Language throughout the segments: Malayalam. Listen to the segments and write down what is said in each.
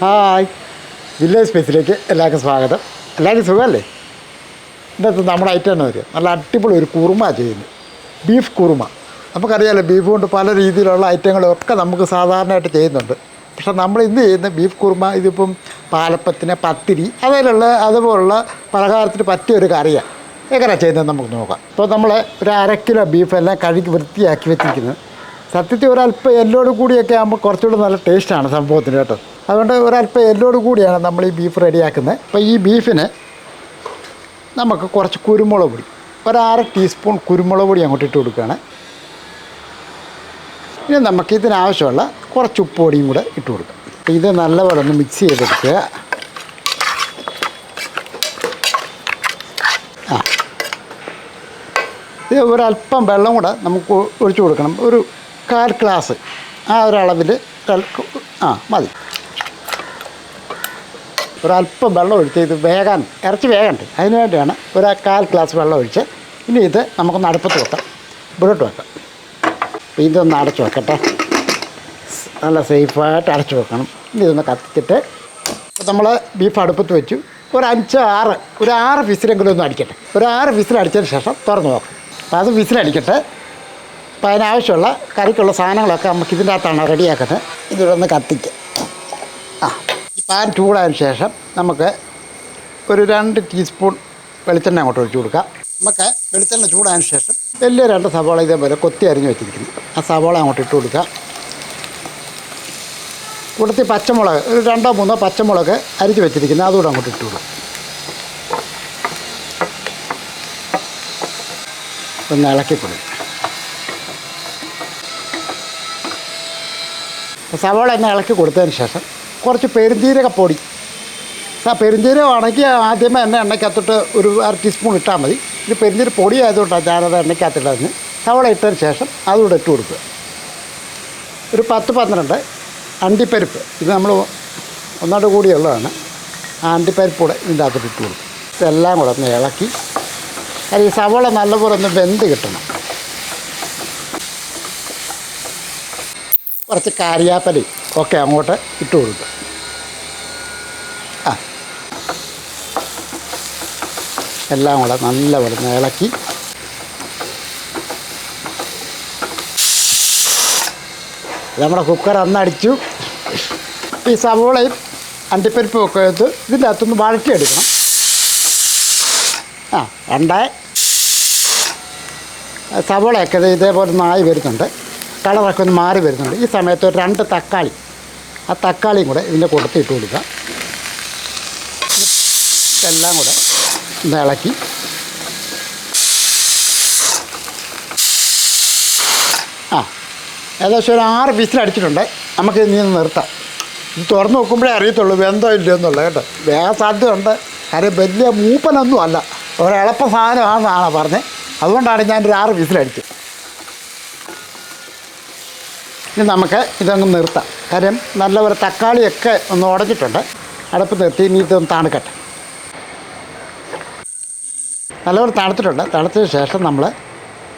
ഹായ്. വില്ലേജ് സ്പേസിലേക്ക് എല്ലാവർക്കും സ്വാഗതം. എല്ലാവർക്കും സുഖമല്ലേ? ഇന്നത്തെ നമ്മുടെ ഐറ്റം തന്നെ വരിക നല്ല അടിപൊളി ഒരു കുറുമ ചെയ്യുന്നു. ബീഫ് കുറുമ. നമുക്കറിയാമല്ലോ ബീഫ് കൊണ്ട് പല രീതിയിലുള്ള ഐറ്റങ്ങളൊക്കെ നമുക്ക് സാധാരണയായിട്ട് ചെയ്യുന്നുണ്ട്. പക്ഷെ നമ്മൾ ഇന്ന് ചെയ്യുന്ന? ബീഫ് കുറുമ ഇതിപ്പം പാലപ്പത്തിന് പത്തിരി അതിലുള്ള അതുപോലുള്ള പലഹാരത്തിന് പറ്റിയ ഒരു കറിയാണ് എങ്ങനെയാണ് ചെയ്യുന്നത് നമുക്ക് നോക്കാം. ഇപ്പോൾ നമ്മൾ ഒരു അര കിലോ ബീഫ് എല്ലാം കഴുകി വൃത്തിയാക്കി വെച്ചിരിക്കുന്നത് സത്യത്തിൽ ഒരല്പം എല്ലോട് കൂടിയൊക്കെ ആകുമ്പോൾ കുറച്ചുകൂടി നല്ല ടേസ്റ്റാണ് സംഭവത്തിന് കേട്ടോ. അതുകൊണ്ട് ഒരല്പം എല്ലോട് കൂടിയാണ് നമ്മൾ ഈ ബീഫ് റെഡിയാക്കുന്നത്. അപ്പോൾ ഈ ബീഫിന് നമുക്ക് കുറച്ച് കുരുമുളക് പൊടി ഒരര ടീസ്പൂൺ കുരുമുളക് പൊടി അങ്ങോട്ട് ഇട്ട് കൊടുക്കുകയാണ്. ഇനി നമുക്ക് ഇതിനാവശ്യമുള്ള കുറച്ച് ഉപ്പ് പൊടിയും കൂടെ ഇട്ട് കൊടുക്കാം. ഇത് നല്ലപോലെ ഒന്ന് മിക്സ് ചെയ്തെടുക്കുക. ആ. ഇത് ഒരല്പം വെള്ളം കൂടെ നമുക്ക് ഒഴിച്ചു കൊടുക്കണം. ഒരു കാൽ ഗ്ലാസ്. ആ ഒരളവിൽ ആ മതി. ഒരല്പം വെള്ളം ഒഴിച്ച് ഇത് വേകാൻ ഇറച്ചി വേകണ്ടേ അതിന് വേണ്ടിയാണ് ഒരു കാൽ ഗ്ലാസ് വെള്ളം ഒഴിച്ച് ഇനി ഇത് നമുക്കൊന്ന് അടുപ്പത്ത് വെക്കാം. ഇവിടോട്ട് വെക്കാം. ഇതൊന്ന് അടച്ചു വെക്കട്ടെ. നല്ല സേഫായിട്ട് അടച്ചു വെക്കണം. ഇനി ഇതൊന്ന് കത്തിച്ചിട്ട് നമ്മൾ ബീഫ് അടുപ്പത്ത് വെച്ചു. ഒരു അഞ്ച് ആറ് ഒരു ആറ് വിസിലെങ്കിലും ഒന്ന് അടിക്കട്ടെ. ഒരു ആറ് വിസിൽ അടിച്ചതിന് ശേഷം തുറന്ന് നോക്കാം. അപ്പോൾ അത് വിസിലടിക്കട്ടെ. അപ്പോൾ അതിനാവശ്യമുള്ള കറിക്കുള്ള സാധനങ്ങളൊക്കെ നമുക്ക് ഇതിന്റെ അകത്താണ് റെഡിയാക്കുന്നത്. ഇതിലൊന്ന് കത്തിക്കുക ആ പാൻ ചൂടായതിന് ശേഷം നമുക്ക് ഒരു രണ്ട് ടീസ്പൂൺ വെളിച്ചെണ്ണ അങ്ങോട്ട് ഒഴിച്ചു കൊടുക്കാം. നമുക്ക് വെളിച്ചെണ്ണ ചൂടായതിന് ശേഷം വലിയ രണ്ട് സവാള ഇതേപോലെ കൊത്തി അരിഞ്ഞ് വെച്ചിരിക്കുന്നു. ആ സവാള അങ്ങോട്ട് ഇട്ട് കൊടുക്കുക. കൂടുതൽ പച്ചമുളക് ഒരു രണ്ടോ മൂന്നോ പച്ചമുളക് അരിച്ച് വെച്ചിരിക്കുന്നു. അതുകൂടെ അങ്ങോട്ട് ഇട്ട് കൊടുക്കുക. ഒന്ന് ഇളക്കി കൊടുക്കും സവാള എന്നെ ഇളക്കി കൊടുത്തതിന് ശേഷം കുറച്ച് പെരുംജീരകപ്പൊടി ആ പെരുംജീരകമാണെങ്കിൽ ആദ്യമേ എന്നെ എണ്ണയ്ക്കകത്തോട്ട് ഒരു അര ടീസ്പൂൺ ഇട്ടാൽ മതി. ഇത് പെരുന്തീര പൊടി ആയതുകൊണ്ടാണ് ഞാനത് എണ്ണയ്ക്കകത്തിട്ടതിന് സവാള ഇട്ടതിന് ശേഷം അതുകൂടെ ഇട്ട് കൊടുക്കുക. ഒരു പത്ത് പന്ത്രണ്ട് അണ്ടിപ്പരിപ്പ്. ഇത് നമ്മൾ ഒന്നോട് കൂടിയുള്ളതാണ് ആ അണ്ടിപ്പരിപ്പ് കൂടെ ഇതിന്റെ അകത്തോട്ട് ഇട്ട് കൊടുക്കും ഇതെല്ലാം കൂടെ ഒന്ന് ഇളക്കി. അല്ലെങ്കിൽ ഈ സവാള നല്ലപോലെ ഒന്ന് വെന്ത് കിട്ടണം. കുറച്ച് കാരിയാപ്പലയും ഒക്കെ അങ്ങോട്ട് ഇട്ട് കൊടുക്കുക ആ. എല്ലാം കൂടെ നല്ലപോലെ ഇളക്കി. നമ്മുടെ കുക്കർ അന്നടിച്ചു ഈ സവോളയും അണ്ടിപ്പരിപ്പും ഒക്കെ എടുത്ത് ഇതിന്റെ അകത്തുനിന്ന് വഴറ്റിയെടുക്കണം. ആ രണ്ടേ. സവോളയൊക്കെ ഇതേപോലെ നായി വരുന്നുണ്ട്. കളറൊക്കെ ഒന്ന് മാറി വരുന്നുണ്ട്. ഈ സമയത്ത് ഒരു രണ്ട് തക്കാളി. ആ തക്കാളിയും കൂടെ ഇതിന്റെ കൂട്ടത്തിൽ ഇട്ട് കൊടുക്കുക. എല്ലാം കൂടെ ഒന്ന് ഇളക്കി. ആ ഏകദേശം ഒരു ആറ് വിസിലടിച്ചിട്ടുണ്ട് നമുക്ക് ഇനി നിർത്താം. ഇത് തുറന്ന് നോക്കുമ്പോഴേ അറിയത്തുള്ളൂ വെന്തോ ഇല്ലയോ എന്നുള്ളത് കേട്ടോ. വേഗം സാധ്യതയുണ്ട്. കാര്യം വലിയ മൂപ്പനൊന്നും അല്ല. ഒരെളുപ്പ സാധനമാണെന്നാണ് പറഞ്ഞത്. അതുകൊണ്ടാണ് ഞാൻ ഒരു ആറ് വിസിലടിച്ചത് ഇനി നമുക്ക് ഇതങ്ങ് നിർത്താം. കാര്യം നല്ല ഒരു തക്കാളിയൊക്കെ ഒന്ന് ഉടച്ചിട്ടുണ്ട് അടുപ്പ് നിർത്തി ഇനി ഇതൊന്ന് തണുക്കട്ടെ. നല്ലപോലെ തണുത്തിട്ടുണ്ട്. തണുത്തതിന് ശേഷം നമ്മൾ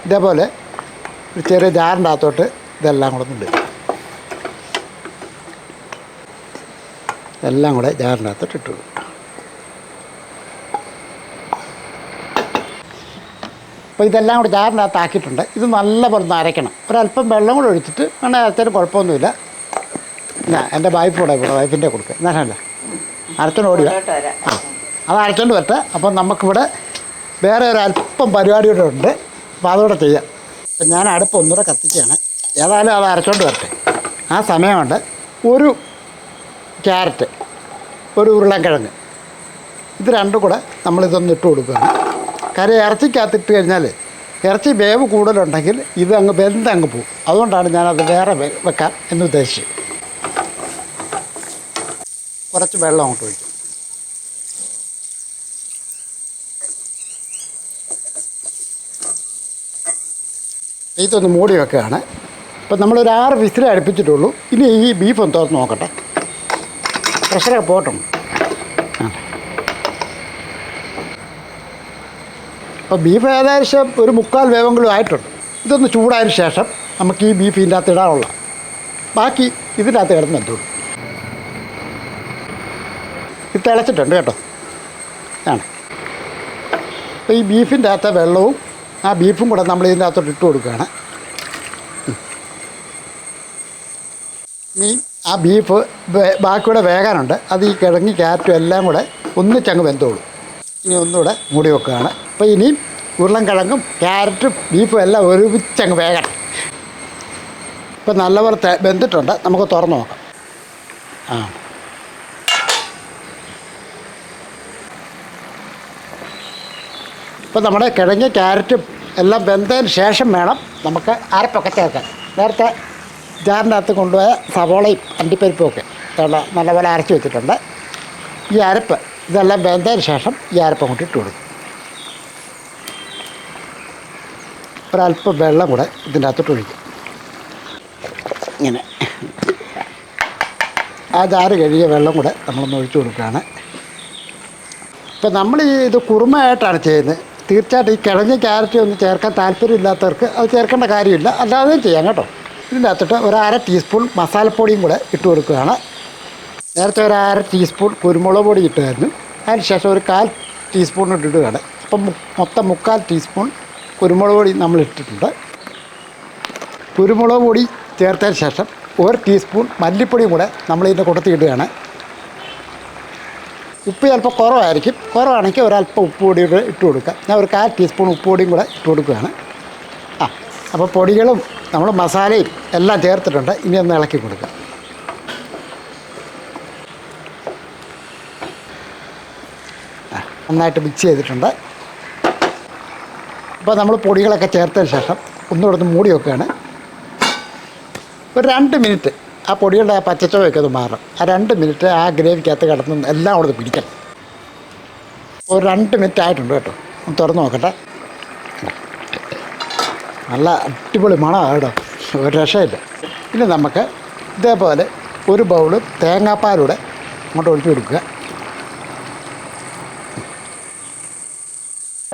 ഇതേപോലെ ഒരു ചെറിയ ജാറിന്റെ അകത്തോട്ട് ഇതെല്ലാം കൂടെ ഇടുക എല്ലാം കൂടെ ജാറിന്റെ അകത്തോട്ട് ഇട്ടു അപ്പോൾ ഇതെല്ലാം കൂടി ചാറിനകത്ത് ആക്കിയിട്ടുണ്ട് ഇത് നല്ലപോലെ ഒന്ന് അരയ്ക്കണം. ഒരല്പം വെള്ളം കൂടെ ഒഴിച്ചിട്ട് വേണേൽ അരച്ചാലും കുഴപ്പമൊന്നുമില്ല. ഞാൻ എന്റെ വൈഫ് കൂടെ ഇവിടെ വൈഫിന്റെ കൊടുക്കുക എന്നാലല്ല അരച്ചോണ്ട് ഓടിയ ആ അത് അരച്ചോണ്ട് വരട്ടെ. അപ്പം നമുക്കിവിടെ വേറെ ഒരു അല്പം പരിപാടി കൂടെ ഉണ്ട്. അപ്പോൾ അതുകൂടെ ചെയ്യാം. അപ്പം ഞാൻ അടുപ്പ് ഒന്നുകൂടെ കത്തിക്കുകയാണ്. ഏതായാലും അത് അരച്ചോണ്ട് വരട്ടെ. ആ സമയമുണ്ട്. ഒരു ക്യാരറ്റ് ഒരു ഉരുളക്കിഴങ്ങ് ഇത് രണ്ടും കൂടെ നമ്മളിതൊന്ന് ഇട്ട് കൊടുക്കുകയാണ്. കാര്യം ഇറച്ചിക്കകത്തിട്ട് കഴിഞ്ഞാൽ ഇറച്ചി വേവ് കൂടുതലുണ്ടെങ്കിൽ ഇത് അങ്ങ് വെന്ത് അങ്ങ് പോകും. അതുകൊണ്ടാണ് ഞാനത് വേറെ വെക്കാം എന്ന് ഉദ്ദേശിച്ചത്. കുറച്ച് വെള്ളം അങ്ങോട്ട് ഒഴിക്കും. ഇതൊന്ന് മൂടി വെക്കുകയാണ്. ഇപ്പം നമ്മളൊരു ആറ് വിസിലേ അടുപ്പിച്ചിട്ടുള്ളൂ ഇനി ഈ ബീഫ് ഒന്ന് തുറന്ന് നോക്കട്ടെ. പ്രഷറൊക്കെ പോട്ടുണ്ട് അപ്പോൾ ബീഫ് ഏകദേശം ഒരു മുക്കാൽ വേവെങ്കിലും ആയിട്ടുണ്ട്. ഇതൊന്ന് ചൂടായതിന് ശേഷം നമുക്ക് ഈ ബീഫ് ഇതിന്റെ അകത്ത് ഇടാനുള്ള. ബാക്കി ഇതിന്റെ അകത്ത് കിടന്ന് ഇത് തിളച്ചിട്ടുണ്ട് കേട്ടോ. ആണ്. ഈ ബീഫിന്റെ അകത്തെ വെള്ളവും ആ ബീഫും കൂടെ നമ്മൾ ഇതിന്റെ അകത്തോട്ട് ഇട്ട് കൊടുക്കുകയാണ്. ഇനി ആ ബീഫ് ബാക്കിയൂടെ വേകാനുണ്ട്. അത് ഈ കിഴങ്ങി ക്യാരറ്റും എല്ലാം കൂടെ ഒന്നിച്ചങ്ങ് വെന്തോളും. ഇനി ഒന്നുകൂടെ മൂടി വെക്കുകയാണ്. അപ്പോൾ ഇനിയും ഉരുളൻ കിഴങ്ങും ക്യാരറ്റും ബീഫും എല്ലാം ഒരുമിച്ച് അങ്ങ് വേകണം ഇപ്പം നല്ലപോലെ വെന്തിട്ടുണ്ട്. നമുക്ക് തുറന്ന് നോക്കാം. ആ. ഇപ്പം നമ്മുടെ കിഴങ്ങ് ക്യാരറ്റും എല്ലാം വെന്തതിന് ശേഷം വേണം നമുക്ക് അരപ്പൊക്കെ ചേർക്കാൻ നേരത്തെ ജാറിന്റെ അകത്ത് കൊണ്ടുപോയ സവോളയും അണ്ടിപ്പരിപ്പും ഒക്കെ നല്ലപോലെ അരച്ച് വെച്ചിട്ടുണ്ട്. ഈ അരപ്പ് ഇതെല്ലാം വെന്തതിന് ശേഷം ഈ അരപ്പം കൊണ്ട് ഇട്ട് കൊടുക്കും. ഒരല്പം വെള്ളം കൂടെ ഇതിന്റെ അകത്തോട്ട് ഒഴിക്കും. ഇങ്ങനെ. ആ ജാറ് കഴുകിയ വെള്ളം കൂടെ നമ്മളൊന്ന് ഒഴിച്ചു കൊടുക്കുകയാണ്. ഇപ്പം നമ്മൾ ഈ ഇത് കുറുമയായിട്ടാണ് ചെയ്യുന്നത്. തീർച്ചയായിട്ടും ഈ കിഴങ്ങ് ക്യാരറ്റ് ഒന്നും ചേർക്കാൻ താല്പര്യമില്ലാത്തവർക്ക് അത് ചേർക്കേണ്ട കാര്യമില്ല. അല്ലാതെയും ചെയ്യാം കേട്ടോ. ഇതിന്റെ അകത്തിട്ട് ഒരു അര ടീസ്പൂൺ മസാലപ്പൊടിയും കൂടെ ഇട്ട് കൊടുക്കുകയാണ്. നേരത്തെ ഒരു അര ടീസ്പൂൺ കുരുമുളക് പൊടി ഇട്ടായിരുന്നു അതിന് ശേഷം ഒരു കാൽ ടീസ്പൂൺ ഇട്ടിട്ട് കട അപ്പം മൊത്തം മുക്കാൽ ടീസ്പൂൺ കുരുമുളക് പൊടി നമ്മൾ ഇട്ടിട്ടുണ്ട്. കുരുമുളക് പൊടി ചേർത്തതിന് ശേഷം ഒരു ടീസ്പൂൺ മല്ലിപ്പൊടിയും കൂടെ നമ്മൾ ഇതിന്റെ കൂട്ടത്തിൽ ഇടുകയാണ്. ഉപ്പ് ചിലപ്പോൾ കുറവായിരിക്കും. കുറവാണെങ്കിൽ ഒരല്പം ഉപ്പ് പൊടി ഇട്ട് കൊടുക്കുക ഞാൻ ഒരു കാൽ ടീസ്പൂൺ ഉപ്പ് പൊടിയും കൂടെ ഇട്ട് കൊടുക്കുകയാണ്. ആ അപ്പോൾ പൊടികളും നമ്മൾ മസാലയും എല്ലാം ചേർത്തിട്ടുണ്ട്. ഇനി ഒന്ന് ഇളക്കി കൊടുക്കുക നന്നായിട്ട് മിക്സ് ചെയ്തിട്ടുണ്ട്. അപ്പോൾ നമ്മൾ പൊടികളൊക്കെ ചേർത്തതിന് ശേഷം ഒന്നുകൂടെ ഒന്ന് മൂടി വെക്കുകയാണ്. ഒരു രണ്ട് മിനിറ്റ് ആ പൊടികളുടെ ആ പച്ചച്ചുവയൊക്കെ അത് മാറും ആ രണ്ട് മിനിറ്റ് ആ ഗ്രേവിക്കകത്ത് കിടന്ന് എല്ലാം അവിടെ പിടിക്കണം. ഒരു രണ്ട് മിനിറ്റ് ആയിട്ടുണ്ട് കേട്ടോ. ഒന്ന് തുറന്ന് നോക്കട്ടെ. നല്ല അടിപൊളി മണമാണ് കേട്ടോ. ഒരു രക്ഷയില്ല. ഇനി നമുക്ക് ഇതേപോലെ ഒരു ബൗൾ തേങ്ങാപ്പാലൂടെ അങ്ങോട്ട് ഒഴിച്ചു കൊടുക്കുക.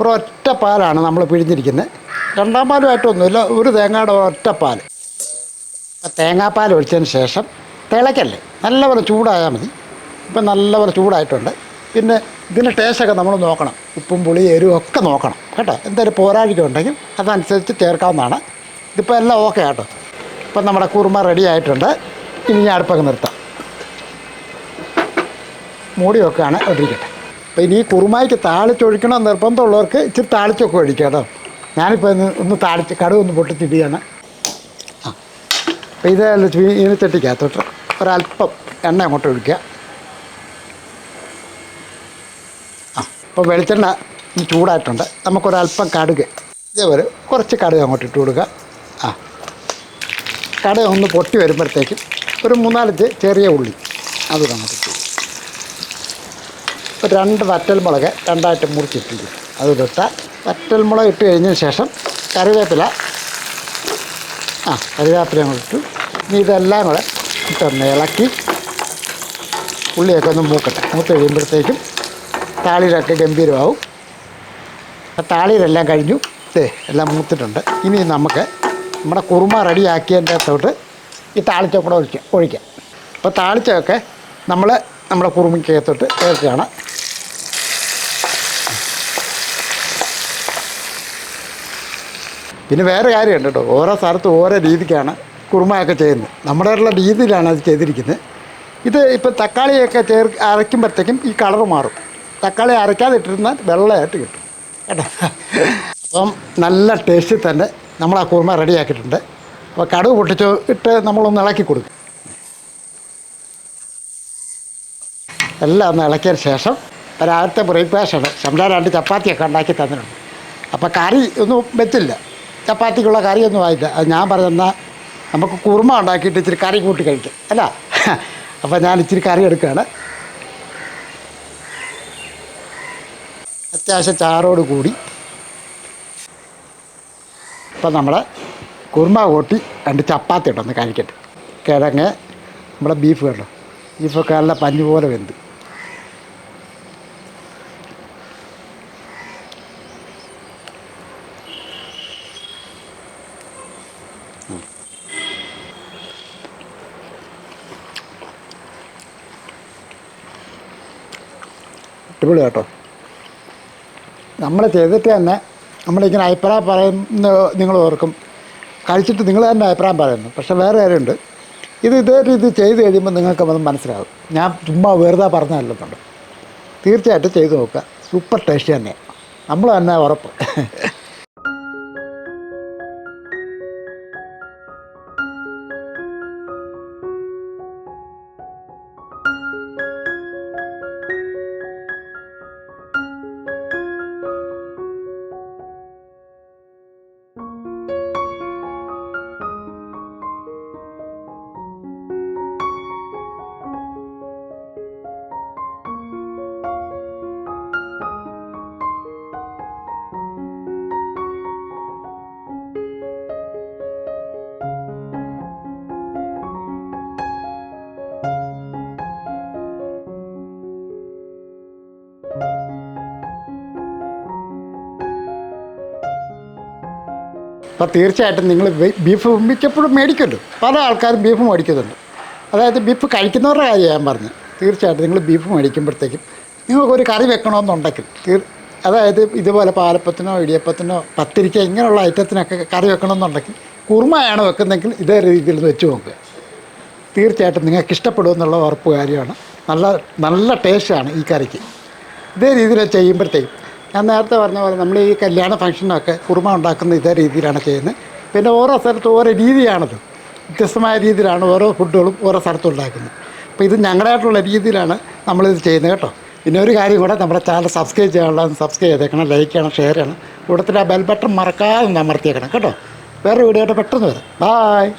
ഒരു ഒറ്റ പാലാണ് നമ്മൾ പിഴിഞ്ഞിരിക്കുന്നത്. രണ്ടാം പാലുമായിട്ടൊന്നുമില്ല ഒരു തേങ്ങയുടെ ഒറ്റ പാൽ തേങ്ങാപ്പാൽ ഒഴിച്ചതിന് ശേഷം തിളയ്ക്കല്ലേ? നല്ലപോലെ ചൂടായാൽ മതി. ഇപ്പം നല്ലപോലെ ചൂടായിട്ടുണ്ട്. പിന്നെ ഇതിന്റെ ടേസ്റ്റൊക്കെ നമ്മൾ നോക്കണം. ഉപ്പും പുളി എരിവും ഒക്കെ നോക്കണം. കേട്ടോ? എന്തെങ്കിലും പോരാഴിക ഉണ്ടെങ്കിൽ അതനുസരിച്ച് ചേർക്കാവുന്നതാണ്. ഇതിപ്പോൾ എല്ലാം ഓക്കെ കേട്ടോ ഇപ്പം നമ്മുടെ കുറുമ റെഡി ആയിട്ടുണ്ട്. ഇനി ഞാൻ അടുപ്പൊക്കെ നിർത്താം. മൂടി വെക്കുകയാണ് ഒഴിക്കട്ടെ അപ്പോൾ ഇനി ഈ കുറുമായിക്ക് താളിച്ചൊഴിക്കണം നിർബന്ധമുള്ളവർക്ക് ഇച്ചിരി താളിച്ചൊക്കെ ഒഴിക്കാം കേട്ടോ. ഞാനിപ്പോൾ ഒന്ന് ഒന്ന് താളിച്ച് കടുക് ഒന്ന് പൊട്ടിച്ചിടുകയാണ്. അപ്പോൾ ഇത് ഈനച്ചട്ടിക്കകത്തോട്ട് ഒരല്പം എണ്ണ അങ്ങോട്ട് ഒഴിക്കുക. ആ. ഇപ്പോൾ വെളിച്ചെണ്ണ ഇനി ചൂടായിട്ടുണ്ട്. നമുക്കൊരല്പം കടുക്. ഇതേപോലെ കുറച്ച് കടുക് അങ്ങോട്ട് ഇട്ട് കൊടുക്കുക. ആ. കടുക് ഒന്ന് പൊട്ടി വരുമ്പോഴത്തേക്കും ഒരു മൂന്നാലഞ്ച് ചെറിയ ഉള്ളി. അത് അങ്ങോട്ട് ഇട്ട് രണ്ട് വറ്റൽമുളക് രണ്ടായിട്ട് മുറിച്ചിട്ടിരിക്കും അതിലിട്ട വറ്റൽമുളക് ഇട്ട് കഴിഞ്ഞതിന് ശേഷം കറിവേപ്പില. ആ കറിവേപ്പില ഇട്ടു. ഇനി ഇതെല്ലാം കൂടെ ഇട്ടൊന്ന് ഇളക്കി ഉള്ളിയൊക്കെ ഒന്ന് മൂക്കട്ടെ. മൂത്ത് കഴിയുമ്പോഴത്തേക്കും താളിയിലൊക്കെ ഗംഭീരമാവും. ആ താളിയിലെല്ലാം കഴിഞ്ഞു. ദേ എല്ലാം മൂത്തിട്ടുണ്ട്. ഇനി നമുക്ക് നമ്മുടെ കുറുമ റെഡിയാക്കിയതിന്റെ അകത്തോട്ട് ഈ താളിച്ച കൂടെ ഒഴിക്കാം. ഒഴിക്കാം. അപ്പോൾ താളിച്ചൊക്കെ നമ്മൾ നമ്മുടെ കുറുമിക്കകത്തോട്ട് ചേർക്കുകയാണ്. പിന്നെ വേറെ കാര്യമുണ്ട് കേട്ടോ. ഓരോ സ്ഥലത്തും ഓരോ രീതിക്കാണ് കുറുമയൊക്കെ ചെയ്യുന്നത്. നമ്മുടെ രീതിയിലാണ് അത് ചെയ്തിരിക്കുന്നത്. ഇത് ഇപ്പോൾ തക്കാളിയൊക്കെ ചേർ അരയ്ക്കുമ്പോഴത്തേക്കും ഈ കളർ മാറും. തക്കാളി അരയ്ക്കാതെ ഇട്ടിരുന്നാൽ വെള്ളമായിട്ട് കിട്ടും. കേട്ടോ. അപ്പം നല്ല ടേസ്റ്റിൽ തന്നെ നമ്മൾ ആ കുറുമ റെഡിയാക്കിയിട്ടുണ്ട്. അപ്പോൾ കടുക് പൊട്ടിച്ച് ഇട്ട് നമ്മളൊന്ന് ഇളക്കി കൊടുക്കും. എല്ലാം ഒന്ന് ഇളക്കിയതിന് ശേഷം രാവിലത്തെ ബ്രേക്ക്ഫാസ്റ്റാണ് ശമ്പള രണ്ട് ചപ്പാത്തിയൊക്കെ ഉണ്ടാക്കി തന്നിട്ടുണ്ട്. അപ്പോൾ കറി ഒന്നും വെച്ചില്ല. ചപ്പാത്തിക്കുള്ള കറിയൊന്നും ആയില്ല. ഞാൻ പറഞ്ഞെന്നാൽ നമുക്ക് കുറുമ ഉണ്ടാക്കിയിട്ട് ഇച്ചിരി കറി കൂട്ടി കഴിക്കാം. അല്ല? അപ്പോൾ ഞാൻ ഇച്ചിരി കറി എടുക്കുകയാണ്. അത്യാവശ്യം ചാറോട് കൂടി. ഇപ്പം നമ്മൾ കുറുമ കൂട്ടി രണ്ട് ചപ്പാത്തി ഉണ്ടെന്ന് കഴിക്കട്ടെ. കിഴങ്ങ് നമ്മുടെ ബീഫ് കണ്ടോ? ബീഫൊക്കെ നല്ല പഞ്ഞു പോലെ വെന്ത്. അടിപൊളി കേട്ടോ നമ്മൾ ചെയ്തിട്ട് തന്നെ നമ്മളിങ്ങനെ അഭിപ്രായം പറയുന്ന നിങ്ങൾ ഓർക്കും. കഴിച്ചിട്ട് നിങ്ങൾ തന്നെ അഭിപ്രായം പറയുന്നു. പക്ഷേ വേറെ കാര്യമുണ്ട്. ഇത് ഇതേ രീതി ചെയ്ത് കഴിയുമ്പോൾ നിങ്ങൾക്ക് അത് മനസ്സിലാകും ഞാൻ ചുമ്മാ വെറുതെ പറഞ്ഞതല്ലെന്നുണ്ട്. തീർച്ചയായിട്ടും ചെയ്ത് നോക്കുക. സൂപ്പർ ടേസ്റ്റ് തന്നെയാണ് നമ്മൾ തന്നെ ഉറപ്പ്. അപ്പോൾ തീർച്ചയായിട്ടും നിങ്ങൾ ബീഫ് മിക്കപ്പോഴും മേടിക്കുമല്ലോ. പല ആൾക്കാരും ബീഫ് മേടിക്കുന്നുണ്ട്. അതായത് ബീഫ് കഴിക്കുന്നവരുടെ കാര്യം ഞാൻ പറഞ്ഞു. തീർച്ചയായിട്ടും നിങ്ങൾ ബീഫ് മേടിക്കുമ്പോഴത്തേക്കും നിങ്ങൾക്കൊരു കറി വെക്കണമെന്നുണ്ടെങ്കിൽ തീർ അതായത് ഇതുപോലെ പാലപ്പത്തിനോ ഇടിയപ്പത്തിനോ പത്തിരിക്ക ഇങ്ങനെയുള്ള ഐറ്റത്തിനൊക്കെ കറി വെക്കണമെന്നുണ്ടെങ്കിൽ കുറുമയാണ് വെക്കുന്നതെങ്കിൽ ഇതേ രീതിയിൽ വെച്ച് നോക്കുക. തീർച്ചയായിട്ടും നിങ്ങൾക്ക് ഇഷ്ടപ്പെടുമെന്നുള്ള ഉറപ്പ് കാര്യമാണ്. നല്ല നല്ല ടേസ്റ്റാണ് ഈ കറിക്ക്. ഇതേ രീതിയിൽ ചെയ്യുമ്പോഴത്തേക്കും ഞാൻ നേരത്തെ പറഞ്ഞ പോലെ നമ്മൾ ഈ കല്യാണ ഫംഗ്ഷനൊക്കെ കുറുമ ഉണ്ടാക്കുന്ന ഇതേ രീതിയിലാണ് ചെയ്യുന്നത്. പിന്നെ ഓരോ സ്ഥലത്തും ഓരോ രീതിയാണത്. വ്യത്യസ്തമായ രീതിയിലാണ് ഓരോ ഫുഡുകളും ഓരോ സ്ഥലത്തും ഉണ്ടാക്കുന്നത്. അപ്പോൾ ഇത് ഞങ്ങളുടേതായിട്ടുള്ള രീതിയിലാണ് നമ്മളിത് ചെയ്യുന്നത് കേട്ടോ. പിന്നെ ഒരു കാര്യം കൂടെ നമ്മുടെ ചാനൽ സബ്സ്ക്രൈബ് ചെയ്യാനുള്ള സബ്സ്ക്രൈബ് ചെയ്തേക്കണം ലൈക്ക് ചെയ്യണം ഷെയർ ചെയ്യണം. കൂട്ടത്തിൽ ആ ബെൽ ബട്ടൺ മറക്കാതെ ഒന്ന് അമർത്തിയേക്കണം കേട്ടോ. വേറെ വീഡിയോ പെട്ടെന്ന് വരാം. ബായ്